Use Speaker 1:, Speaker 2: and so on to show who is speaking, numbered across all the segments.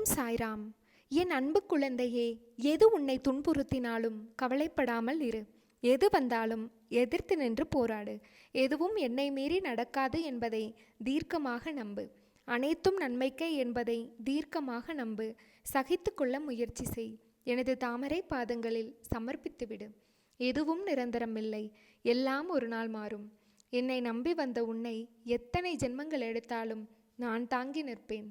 Speaker 1: ஓம் சாய்ராம் என் அன்பு குழந்தையே எது உன்னை துன்புறுத்தினாலும் கவலைப்படாமல் இரு. எது வந்தாலும் எதிர்த்து நின்று போராடு. எதுவும் என்னை மீறி நடக்காது என்பதை தீர்க்கமாக நம்பு. அனைத்தும் நன்மைக்கே என்பதை தீர்க்கமாக நம்பு. சகித்து கொள்ள முயற்சி செய். எனது தாமரை பாதங்களில் சமர்ப்பித்துவிடு எதுவும் நிரந்தரமில்லை எல்லாம் ஒரு நாள் மாறும். என்னை நம்பி வந்த உன்னை எத்தனை ஜென்மங்கள் எடுத்தாலும் நான் தாங்கி நிற்பேன்.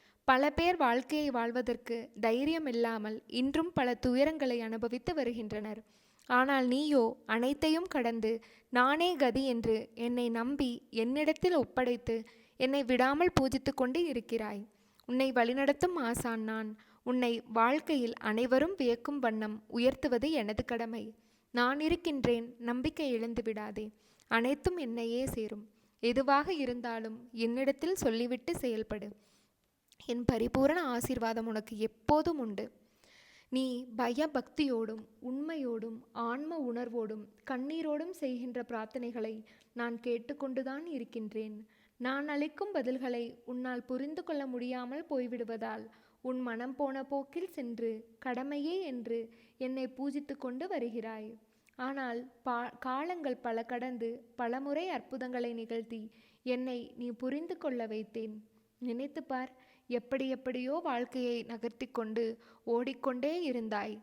Speaker 1: பல பேர் வாழ்க்கையை வாழ்வதற்கு தைரியம் இல்லாமல் இன்றும் பல துயரங்களை அனுபவித்து வருகின்றனர். ஆனால் நீயோ அனைத்தையும் கடந்து நானே கதி என்று என்னை நம்பி என்னிடத்தில் ஒப்படைத்து என்னை விடாமல் பூஜித்து கொண்டு இருக்கிறாய். உன்னை வழிநடத்தும் ஆசான் நான். உன்னை வாழ்க்கையில் அனைவரும் வியக்கும் வண்ணம் உயர்த்துவது எனது கடமை. நான் இருக்கின்றேன் நம்பிக்கை இழந்து விடாதே. அனைத்தும் என்னையே சேரும். எதுவாக இருந்தாலும் என்னிடத்தில் சொல்லிவிட்டு செயல்படு. என் பரிபூரண ஆசீர்வாதம் உனக்கு எப்போதும் உண்டு. நீ பயபக்தியோடும் உண்மையோடும் ஆன்ம உணர்வோடும் கண்ணீரோடும் செய்கின்ற பிரார்த்தனைகளை நான் கேட்டுக்கொண்டுதான் இருக்கின்றேன். நான் அளிக்கும் பதில்களை உன்னால் புரிந்து கொள்ள முடியாமல் போய்விடுவதால் உன் மனம் போன போக்கில் சென்று கடமையே என்று என்னை பூஜித்து கொண்டு வருகிறாய். ஆனால் பா காலங்கள் பல கடந்து பலமுறை அற்புதங்களை நிகழ்த்தி என்னை நீ புரிந்து கொள்ள வைத்தேன். நினைத்துப்பார் பார் எப்படி எப்படியோ வாழ்க்கையை நகர்த்தி கொண்டு ஓடிக்கொண்டே இருந்தாய்.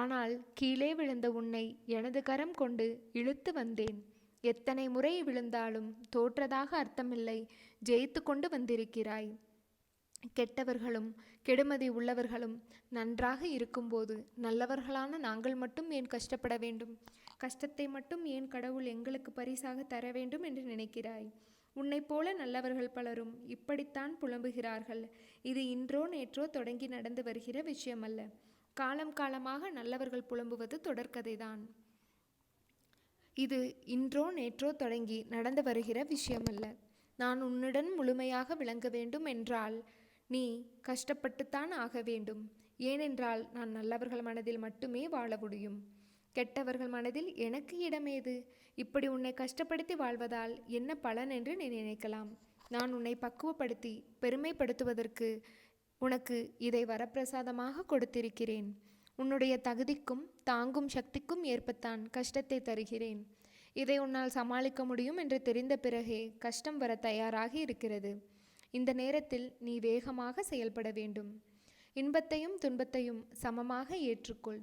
Speaker 1: ஆனால் கீழே விழுந்த உன்னை எனது கரம் கொண்டு இழுத்து வந்தேன். எத்தனை முறை விழுந்தாலும் தோற்றதாக அர்த்தமில்லை. ஜெயித்து கொண்டு வந்திருக்கிறாய். கெட்டவர்களும் கெடுமதி உள்ளவர்களும் நன்றாக இருக்கும்போது நல்லவர்களான நாங்கள் மட்டும் ஏன் கஷ்டப்பட வேண்டும்? கஷ்டத்தை மட்டும் ஏன் கடவுள் எங்களுக்கு பரிசாக தர வேண்டும் என்று நினைக்கிறாய்? உன்னைப் போல நல்லவர்கள் பலரும் இப்படித்தான் புலம்புகிறார்கள். இது இன்றோ நேற்றோ தொடங்கி நடந்து வருகிற விஷயமல்ல. காலம் காலமாக நல்லவர்கள் புலம்புவது தொடர்கதைதான். இது இன்றோ நேற்றோ தொடங்கி நடந்து வருகிற விஷயமல்ல. நான் உன்னுடன் முழுமையாக விளங்க வேண்டும் என்றால் நீ கஷ்டப்பட்டுத்தான் ஆக வேண்டும். ஏனென்றால் நான் நல்லவர்கள் மனதில் மட்டுமே வாழ முடியும். கெட்டவர்கள் மனதில் எனக்கு இடமேது இப்படி உன்னை கஷ்டப்படுத்தி வாழ்வதால் என்ன பலன் என்று நீ நினைக்கலாம். நான் உன்னை பக்குவப்படுத்தி பெருமைப்படுத்துவதற்கு உனக்கு இதை வரப்பிரசாதமாக கொடுத்திருக்கிறேன். உன்னுடைய தகுதிக்கும் தாங்கும் சக்திக்கும் ஏற்பத்தான் கஷ்டத்தை தருகிறேன். இதை உன்னால் சமாளிக்க முடியும் என்று தெரிந்த பிறகே கஷ்டம் வர தயாராக இருக்கிறது. இந்த நேரத்தில் நீ வேகமாக செயல்பட வேண்டும். இன்பத்தையும் துன்பத்தையும் சமமாக ஏற்றுக்கொள்.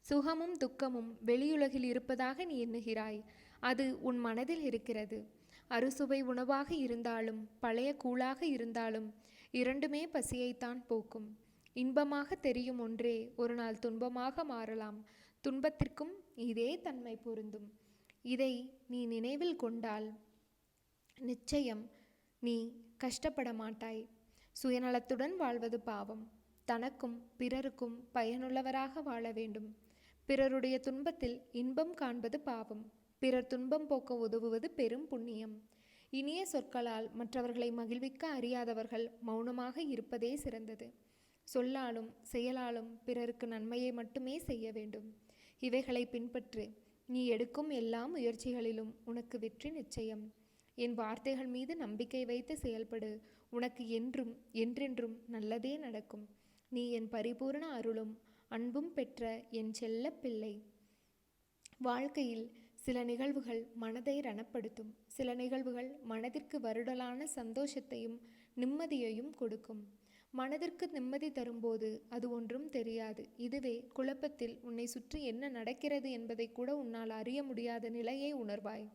Speaker 1: சுகமும் துக்கமும் வெளியுலகில் இருப்பதாக நீ எண்ணுகிறாய். அது உன் மனதில் இருக்கிறது. அறுசுவை உணவாக இருந்தாலும் பழைய கூழாக இருந்தாலும் இரண்டுமே பசியைத்தான் போக்கும். இன்பமாக தெரியும் ஒன்றே ஒரு நாள் துன்பமாக மாறலாம். துன்பத்திற்கும் இதே தன்மை பொருந்தும். இதை நீ நினைவில் கொண்டால் நிச்சயம் நீ கஷ்டப்பட மாட்டாய். சுயநலத்துடன் வாழ்வது பாவம். தனக்கும் பிறருக்கும் பயனுள்ளவராக வாழ வேண்டும். பிறருடைய துன்பத்தில் இன்பம் காண்பது பாவம். பிறர் துன்பம் போக்க உதவுவது பெரும் புண்ணியம். இனிய சொற்களால் மற்றவர்களை மகிழ்விக்க அறியாதவர்கள் மௌனமாக இருப்பதே சிறந்தது. சொல்லாலும் செயலாலும் பிறருக்கு நன்மையை மட்டுமே செய்ய வேண்டும். இவைகளை பின்பற்று நீ எடுக்கும் எல்லா முயற்சிகளிலும் உனக்கு வெற்றி நிச்சயம். என் வார்த்தைகள் மீது நம்பிக்கை வைத்து செயல்படு. உனக்கு என்றும் என்றென்றும் நல்லதே நடக்கும். நீ என் பரிபூரண அருளும் அன்பும் பெற்ற என் செல்ல பிள்ளை. வாழ்க்கையில் சில நிகழ்வுகள் மனதை ரணப்படுத்தும். சில நிகழ்வுகள் மனதிற்கு வருடலான சந்தோஷத்தையும் நிம்மதியையும் கொடுக்கும். மனதிற்கு நிம்மதி தரும்போது அது ஒன்றும் தெரியாது. இதுவே குழப்பத்தில் உன்னை சுற்றி என்ன நடக்கிறது என்பதை கூட உன்னால் அறிய முடியாத நிலையை உணர்வாய்.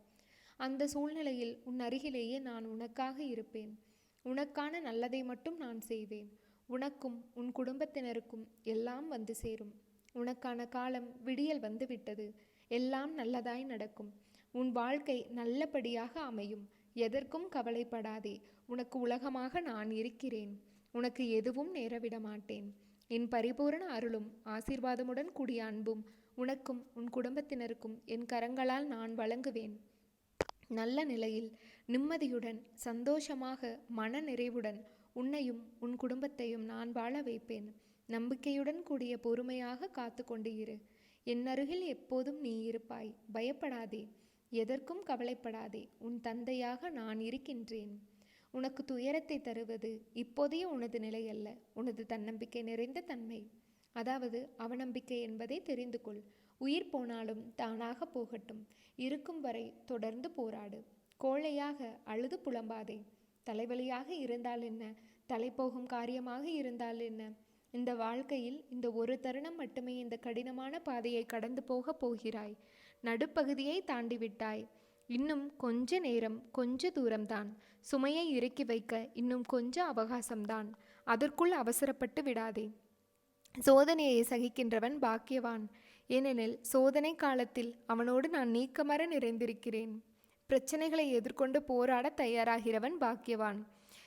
Speaker 1: அந்த சூழ்நிலையில் உன் அருகிலேயே நான் உனக்காக இருப்பேன். உனக்கான நல்லதை மட்டும் நான் செய்வேன். உனக்கும் உன் குடும்பத்தினருக்கும் எல்லாம் வந்து சேரும். உனக்கான காலம் விடியல் வந்துவிட்டது. எல்லாம் நல்லதாய் நடக்கும். உன் வாழ்க்கை நல்லபடியாக அமையும். எதற்கும் கவலைப்படாதே. உனக்கு உலகமாக நான் இருக்கிறேன். உனக்கு எதுவும் நேரவிட மாட்டேன். என் பரிபூரண அருளும் ஆசீர்வாதமுடன் கூடிய அன்பும் உனக்கும் உன் குடும்பத்தினருக்கும் என் கரங்களால் நான் வழங்குவேன். நல்ல நிலையில் நிம்மதியுடன் சந்தோஷமாக மன நிறைவுடன் உன்னையும் உன் குடும்பத்தையும் நான் வாழ வைப்பேன். நம்பிக்கையுடன் கூடிய பொறுமையாக காத்து கொண்டு இரு. என் அருகில் எப்போதும் நீ இருப்பாய். பயப்படாதே. எதற்கும் கவலைப்படாதே. உன் தந்தையாக நான் இருக்கின்றேன். உனக்கு துயரத்தை தருவது இப்போதைய உனது நிலை அல்ல. உனது தன்னம்பிக்கை நிறைந்த தன்மை. அதாவது அவநம்பிக்கை என்பதை தெரிந்து கொள். உயிர் போனாலும் தானாக போகட்டும். இருக்கும் வரை தொடர்ந்து போராடு. கோழையாக அழுது புலம்பாதே. தலைவலியாக இருந்தால் என்ன? தலை போகும் காரியமாக இருந்தால் என்ன? இந்த வாழ்க்கையில் இந்த ஒரு தருணம் மட்டுமே இந்த கடினமான பாதையை கடந்து போக போகிறாய். நடுப்பகுதியை தாண்டி விட்டாய். இன்னும் கொஞ்ச நேரம் கொஞ்ச தூரம்தான். சுமையை இறக்கி வைக்க இன்னும் கொஞ்ச அவகாசம்தான். அதற்குள் அவசரப்பட்டு விடாதே. சோதனையை சகிக்கின்றவன் பாக்கியவான். ஏனெனில் சோதனை காலத்தில் அவனோடு நான் நீக்கமர நிறைந்திருக்கிறேன். பிரச்சனைகளை எதிர்கொண்டு போராட தயாராகிறவன் பாக்கியவான்.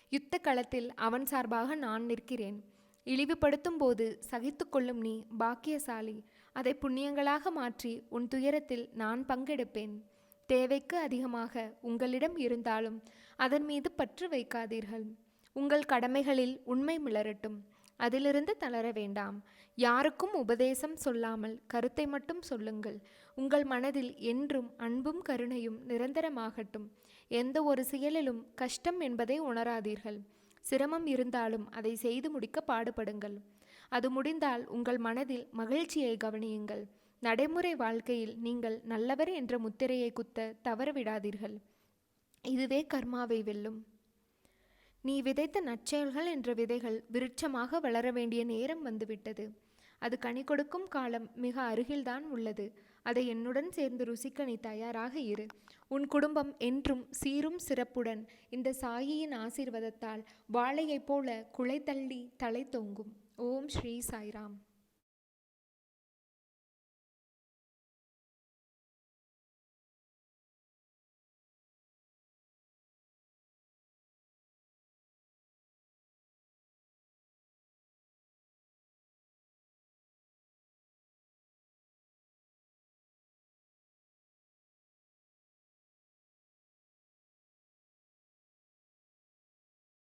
Speaker 1: யுத்த களத்தில் அவன் சார்பாக நான் நிற்கிறேன். இழிவுபடுத்தும் போது சகித்து கொள்ளும் நீ பாக்கியசாலி. அதை புண்ணியங்களாக மாற்றி உன் துயரத்தில் நான் பங்கெடுப்பேன். தேவைக்கு அதிகமாக உங்களிடம் இருந்தாலும் அதன் மீது பற்று வைக்காதீர்கள். உங்கள் கடமைகளில் உண்மை மிளரட்டும். அதிலிருந்து தளர வேண்டாம். யாருக்கும் உபதேசம் சொல்லாமல் கருத்தை மட்டும் சொல்லுங்கள். உங்கள் மனதில் என்றும் அன்பும் கருணையும் நிரந்தரமாகட்டும். எந்த ஒரு செயலிலும் கஷ்டம் என்பதை உணராதீர்கள். சிரமம் இருந்தாலும் அதை செய்து முடிக்க பாடுபடுங்கள். அது முடிந்தால் உங்கள் மனதில் மகிழ்ச்சியை கவனியுங்கள். நடைமுறை வாழ்க்கையில் நீங்கள் நல்லவர் என்ற முத்திரையை குத்த தவறவிடாதீர்கள் இதுவே கர்மாவை வெல்லும். நீ விதைத்த நற்செயல்கள் என்ற விதைகள் விருட்சமாக வளர வேண்டிய நேரம் வந்துவிட்டது. அது கனி கொடுக்கும் காலம் மிக அருகில்தான் உள்ளது. அதை என்னுடன் சேர்ந்து ருசிக்க நீ தயாராக இரு. உன் குடும்பம் என்றும் சீரும் சிறப்புடன் இந்த சாயியின் ஆசீர்வாதத்தால் வாழையைப் போல குலை தள்ளி தலை தொங்கும். ஓம் ஸ்ரீ சாய்ராம்.